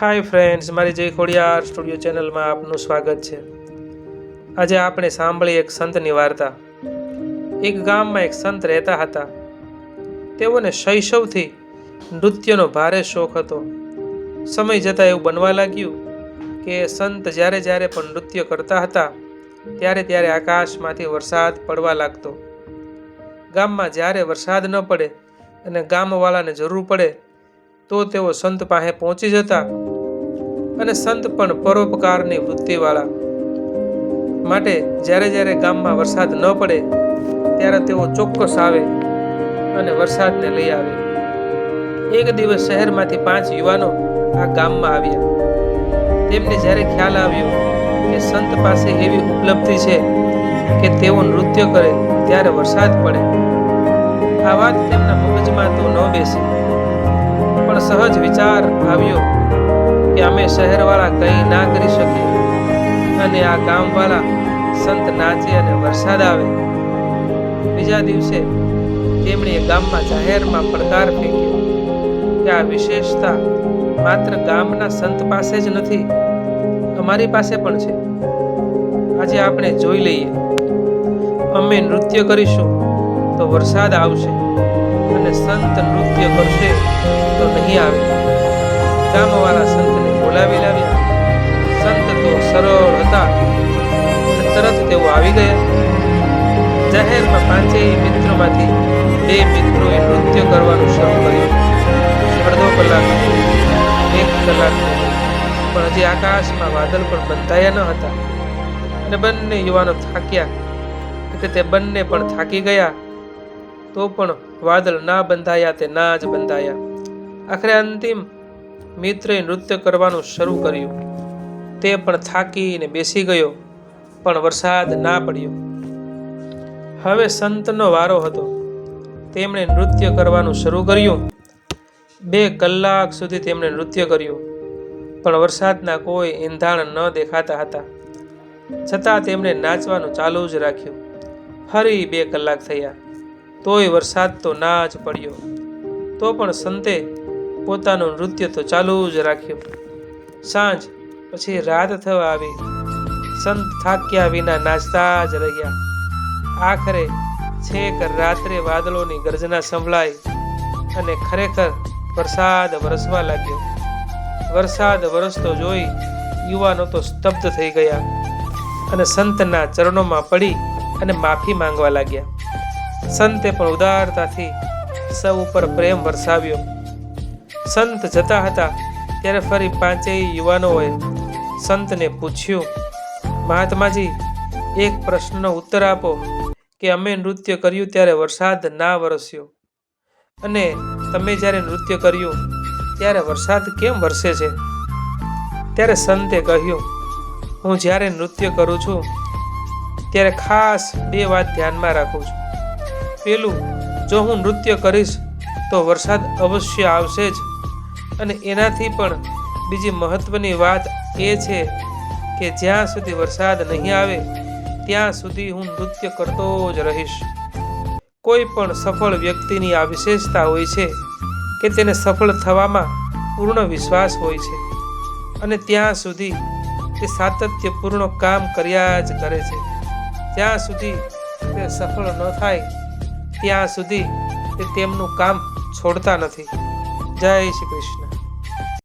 Hi friends મારી જય Khodiyar studio ચેનલમાં આપનું સ્વાગત છે. આજે આપણે સાંભળી એક સંતની વાર્તા. એક ગામમાં એક સંત રહેતા હતા. તેઓને શૈશવથી નૃત્યનો ભારે શોખ હતો. સમય જતાં એવું બનવા લાગ્યું કે સંત જ્યારે જ્યારે પણ નૃત્ય કરતા હતા, ત્યારે ત્યારે આકાશમાંથી વરસાદ પડવા લાગતો. ગામમાં જ્યારે વરસાદ ન પડે અને ગામવાળાને જરૂર પડે તો તેઓ સંત પાસે પહોંચી જતા અને સંત પણ પરોપકારની વૃત્તિવાળા. માટે જ્યારે જ્યારે ગામમાં વરસાદ ન પડે, ત્યારે તેઓ ચોક્કસ આવે અને વરસાદને લઈ આવે. એક દિવસ શહેરમાંથી પાંચ યુવાનો આ ગામમાં આવ્યા. તેમને જ્યારે ખ્યાલ આવ્યો કે સંત પાસે એવી ઉપલબ્ધિ છે કે તેઓ નૃત્ય કરે, ત્યારે વરસાદ પડે. આ વાત તેમના મગજમાં તો ન બેસી. પણ સહજ વિચાર આવ્યો કે અમે શહેરવાળા કંઈ ના કરી શકીએ. અને આ ગામવાળા સંત નાચે અને વરસાદ આવે. બીજા દિવસે તેમણે ગામમાં જાહેરમાં પડકાર ફેંક્યો કે આ વિશેષતા માત્ર ગામના સંત પાસે જ નથી, અમારી પાસે પણ છે. આજે આપણે જોઈ લઈએ. અમે નૃત્ય કરીશું તો વરસાદ આવશે. અને સંત નૃત્ય કરશે તો નહીં આવે. ગામવાળા સંતને બોલાવી લાવ્યા. સંત તો સરળ હતા. તરત તેઓ આવી ગયા. જાહેરમાં પાંચેય મિત્રોમાંથી બે મિત્રોએ નૃત્ય કરવાનું શરૂ કર્યું. અડધો કલાક, એક કલાક. પણ હજી આકાશમાં વાદળ પણ બંધાયા ન હતા. અને બંને યુવાનો થાક્યા. એટલે તે બંને પણ થાકી ગયા. તો પણ વાદળ ના બંધાયા તે ના જ બંધાયા. આખરે અંતિમ મિત્રે નૃત્ય કરવાનું શરૂ કર્યું. તે પણ થાકીને બેસી ગયો, પણ વરસાદ ના પડ્યો. હવે સંતનો વારો હતો. તેમણે નૃત્ય કરવાનું શરૂ કર્યું. બે કલાક સુધી તેમણે નૃત્ય કર્યું, પણ વરસાદના કોઈ એંધાણ ન દેખાતા હતા. છતાં તેમણે નાચવાનું ચાલુ જ રાખ્યું. ફરી બે કલાક થયા. તોય વરસાદ તો ના જ પડ્યો. તો પણ સંતે પોતાનું નૃત્ય તો ચાલુ જ રાખ્યું. સાંજ પછી રાત થવા આવી. સંત થાક્યા વિના નાચતા જ રહ્યા. આખરે છેક રાત્રે વાદળોની ગર્જના સંભળાઈ અને ખરેખર વરસાદ વરસવા લાગ્યો. વરસાદ વરસતો જોઈ યુવાનો તો સ્તબ્ધ થઈ ગયા અને સંતના ચરણોમાં પડી અને માફી માંગવા લાગ્યા. સંતે પણ ઉદારતાથી સૌ ઉપર પ્રેમ વરસાવ્યો. સંત જતા હતા ત્યારે ફરી પાંચેય યુવાનોએ સંતને પૂછ્યું, મહાત્માજી, એક પ્રશ્નનો ઉત્તર આપો કે અમે નૃત્ય કર્યું ત્યારે વરસાદ ના વરસ્યો? અને તમે જ્યારે નૃત્ય કર્યું ત્યારે વરસાદ કેમ વરસે છે? ત્યારે સંતે કહ્યું, હું જ્યારે નૃત્ય કરું છું ત્યારે ખાસ બે વાત ધ્યાનમાં રાખું છું. પેલું જો હું નૃત્ય કરીશ, તો વરસાદ અવશ્ય આવશે જ. અને એનાથી પણ બીજી મહત્વની વાત એ છે કે જ્યાં સુધી વરસાદ નહીં આવે, ત્યાં સુધી હું નૃત્ય કરતો જ રહીશ. કોઈ પણ સફળ વ્યક્તિની આ વિશેષતા હોય છે કે તેને સફળ થવામાં પૂર્ણ વિશ્વાસ હોય છે અને ત્યાં સુધી તે સાતત્યપૂર્ણ કામ કર્યા જ કરે છે. જ્યાં સુધી તે સફળ ન થાય ત્યાં સુધી તે તેમનું કામ છોડતા નથી. જય શ્રી કૃષ્ણ.